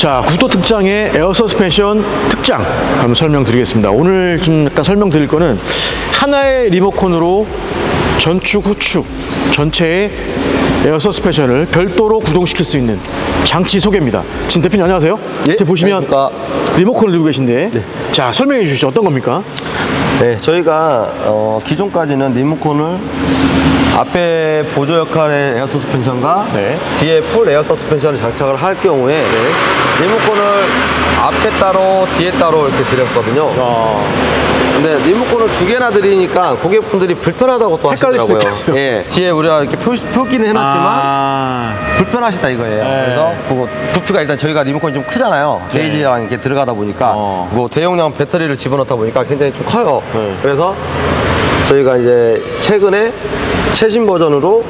자, 국도 특장의 에어 서스펜션 특장 한번 설명드리겠습니다. 오늘 좀 약간 설명드릴 거는 하나의 리모컨으로 전축, 후축 전체의 에어 서스펜션을 별도로 구동시킬 수 있는 장치 소개입니다. 지금 대표님 안녕하세요. 예, 지금 보시면 안녕하십니까. 리모컨을 들고 계신데 자, 설명해 주시죠. 어떤 겁니까? 네, 저희가 어, 기존까지는 리모컨을 앞에 보조 역할의 에어 서스펜션과 네. 뒤에 풀 에어 서스펜션을 장착을 할 경우에 리모컨을 앞에 따로 뒤에 따로 이렇게 드렸거든요. 어, 근데 리모컨을 두 개나 드리니까 고객분들이 불편하다고 또 헷갈릴 수도 하시더라고요. 있겠어요. 예, 뒤에 우리가 이렇게 표, 표기는 해놨지만 아, 불편하시다 이거예요. 네. 그래서 그거 부피가 일단 저희가 리모컨이 좀 크잖아요. 네. 게이지랑 이렇게 들어가다 보니까 어. 뭐 대용량 배터리를 집어넣다 보니까 굉장히 좀 커요. 네. 그래서 저희가 이제 최근에 최신 버전으로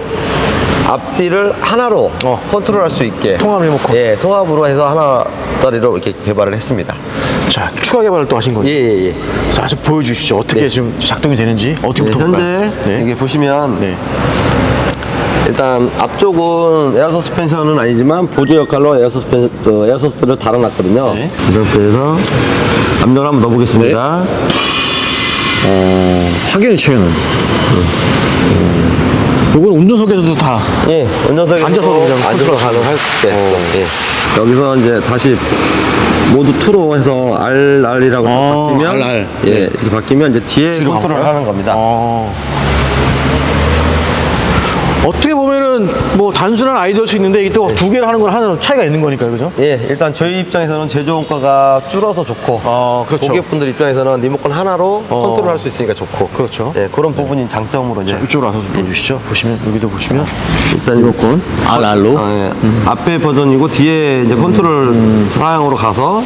앞뒤를 하나로 어. 컨트롤할 수 있게 통합 리모컨. 예, 통합으로 해서 하나짜리로 이렇게 개발을 했습니다. 자, 추가 개발을 또 하신 거죠? 예, 예, 예. 자, 좀 보여주시죠. 어떻게 네. 지금 작동이 되는지 네, 어떻게부터 현재 볼까요? 네. 이게 보시면 네. 일단 앞쪽은 에어 서스펜션은 아니지만 보조 역할로 에어 서스펜 저 에어 서스를 달아놨거든요. 네. 이 상태에서 압력을 한번 넣어보겠습니다. 어, 확연히 차이는. 요건 운전석에서도 다. 예, 운전석에 앉아서도 그냥 앉아서 가능할 때. 예. 여기서 이제 다시 모두 투로 해서 RR이라고 아, 바뀌면 RR. 예, 네. 이렇게 바뀌면 이제 뒤에 뒤로 컨트롤을 가볼까요? 하는 겁니다. 어. 어떻게 보면 은뭐 단순한 아이디어일 수 있는데 이게 또두 개를 하는 건 하나로 차이가 있는 거니까요, 그죠? 예, 일단 저희 입장에서는 제조원가가 줄어서 좋고 아, 그렇죠. 고객분들 입장에서는 리모컨 하나로 어. 컨트롤할 수 있으니까 좋고 그렇죠. 예, 그런 부분이 장점으로 이제 이쪽으로 와서 좀 보여주시죠. 보시면 여기도 보시면 일단 리모컨 RR로 아, 예. 앞에 버전이고 뒤에 이제 컨트롤 사양으로 가서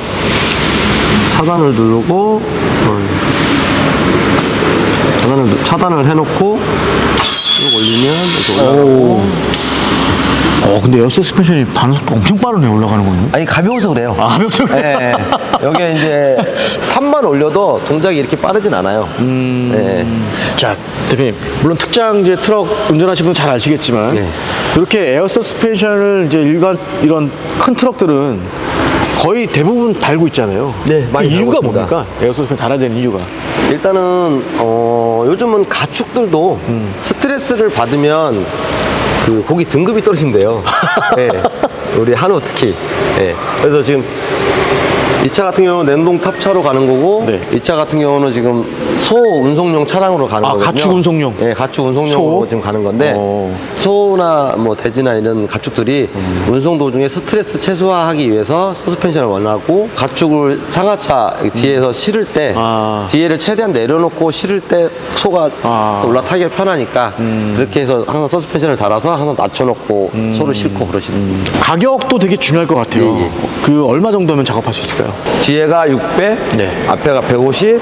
차단을 누르고 어, 차단을 누- 차단을 해놓고 쭉 올리면 이렇게 올라가고 어, 근데 에어 서스펜션이 반응속도 엄청 빠르네 올라가는 거는. 아니 가벼워서 그래요. 아, 가볍죠? 예, 예. 여기에 이제 탑만 올려도 동작이 이렇게 빠르진 않아요. 음. 예. 자, 대표님. 물론 특장제 트럭 운전하시는 분 잘 아시겠지만 네. 이렇게 에어 서스펜션을 이제 일반 이런 큰 트럭들은 거의 대부분 달고 있잖아요. 네, 많이 그 달고 이유가 있습니다. 뭡니까? 에어 서스펜 달아야 되는 이유가. 일단은 어, 요즘은 가축들도 스트레스를 받으면 그 고기 등급이 떨어진대요. 예. 우리 한우 특히. 예. 그래서 지금 이 차 같은 경우는 냉동 탑차로 가는 거고 네. 이 차 같은 경우는 지금 소 운송용 차량으로 가는 아, 거거든요. 가축 운송용. 예, 가축 운송용으로 소? 지금 가는 건데 어. 소나 뭐 돼지나 이런 가축들이 운송 도중에 스트레스 최소화하기 위해서 서스펜션을 원하고 가축을 상하차 뒤에서 실을 때 아. 뒤에를 최대한 내려놓고 실을 때 소가 아. 올라타기가 편하니까 그렇게 해서 항상 서스펜션을 달아서 항상 낮춰놓고 소를 싣고 그러시는 가격도 되게 중요할 것 같아요. 예, 예. 그 얼마 정도면 작업할 수 있 을까요? 뒤에가 600, 네. 앞에가 150,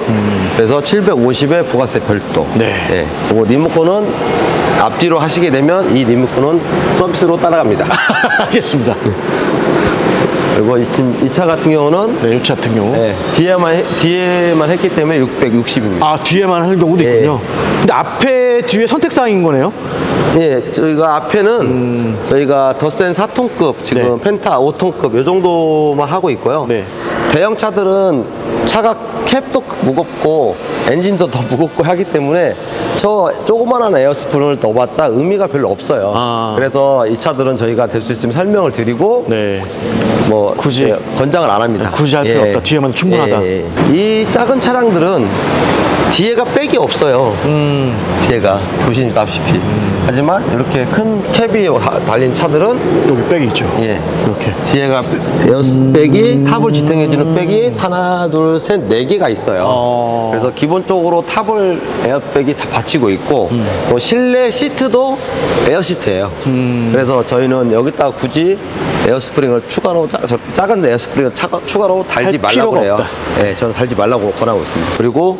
그래서 750에 부가세 별도. 네. 예. 그리고 리모컨은 앞뒤로 하시게 되면 이 리모컨은 서비스로 따라갑니다. 알겠습니다. 그리고 이, 이 차 같은 경우는 네, 이차 같은 경우. 예, 뒤에만, 해- 뒤에만 했기 때문에 660입니다. 아, 뒤에만 할 경우도 예. 있군요. 근데 앞에, 뒤에 선택사항인 거네요? 예, 저희가 앞에는 저희가 더센 4톤급 지금 음. 네. 펜타 5톤급 요 정도만 하고 있고요. 네. 대형 차들은 차가 캡도 무겁고 엔진도 더 무겁고 하기 때문에 저 조그만한 에어스프링을 넣어봤자 의미가 별로 없어요. 아. 그래서 이 차들은 저희가 될 수 있으면 설명을 드리고 네. 뭐 굳이- 예, 권장을 안 합니다. 굳이 할 필요 없다. 뒤에만 충분하다. 예, 예. 이 작은 차량들은 뒤에가 백이 없어요. 음. 뒤에가 보시다시피. 하지만 이렇게 큰 캡이 다- 달린 차들은 여기 백이 있죠. 예. 이렇게. 뒤에가 에어백이 탑을 지탱해주는 백이 하나, 둘, 셋, 네 개가 있어요. 어. 그래서 기본적으로 탑을 에어백이 다 받치고 있고 또 실내 시트도 에어 시트예요. 그래서 저희는 여기다가 굳이 에어스프링을 추가로 짜- 저렇게 작은 에어스프링을 차- 추가로 달지 할 말라고 필요가 해요. 없다. 예, 저는 달지 말라고 권하고 있습니다. 그리고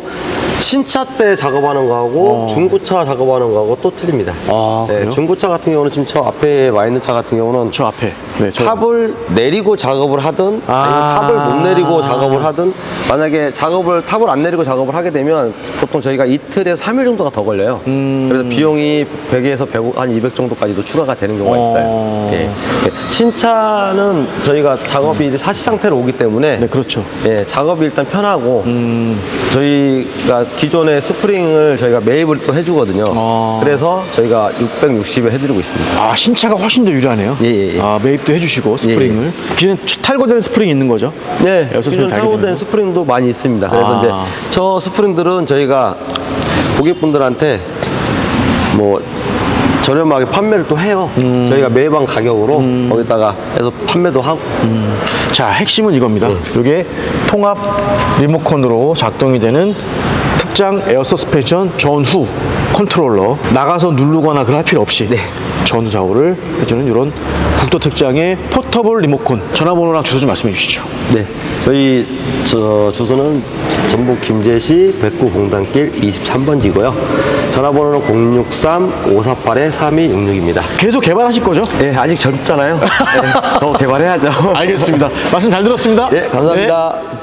신차 때 작업하는 거하고 중고차 작업하는 거하고 또 틀립니다. 어. 아, 네, 그래요? 중고차 같은 경우는 지금 저 앞에 와 있는 차 같은 경우는 저 앞에. 네, 저. 탑을 내리고 작업을 하든 아. 아니면 탑을 못 내리고 작업을 하든 만약에 작업을 탑을 안 내리고 작업을 하게 되면 보통 저희가 이틀에서 3일 정도가 더 걸려요. 음. 그래서 비용이 100에서 100, 한 200 정도까지도 추가가 되는 경우가 어. 있어요. 예. 예. 신차는 저희가 작업이 사시 상태로 오기 때문에 네, 그렇죠. 예, 작업이 일단 편하고 음, 저희가 기존의 스프링을 저희가 매입을 또 해주거든요. 아. 그래서 저희가 660에 해드리고 있습니다. 아, 신차가 훨씬 더 유리하네요. 예, 예, 예. 아, 매입도 해주시고, 스프링을. 기존에 탈거된 스프링이 있는 거죠? 네, 에어소스 기존 달게 거? 스프링도 많이 있습니다. 그래서 아. 이제 저 스프링들은 저희가 고객분들한테 뭐 저렴하게 판매를 또 해요. 음. 저희가 매방 가격으로 거기다가 해서 판매도 하고. 자, 핵심은 이겁니다. 네. 이게 통합 리모컨으로 작동이 되는 특장 에어 서스펜션 전후 컨트롤러. 나가서 누르거나 그럴 필요 없이 네. 전후 좌우를 해주는 이런 국도 특장의 포터블 리모컨. 전화번호랑 주소 좀 말씀해 주시죠. 네, 저희 저 주소는 전북 김제시 백구 공단길 23번지고요. 전화번호는 063-548-3266입니다. 계속 개발하실 거죠? 예, 아직 젊잖아요. 네, 더 개발해야죠. 알겠습니다. 말씀 잘 들었습니다. 예, 감사합니다.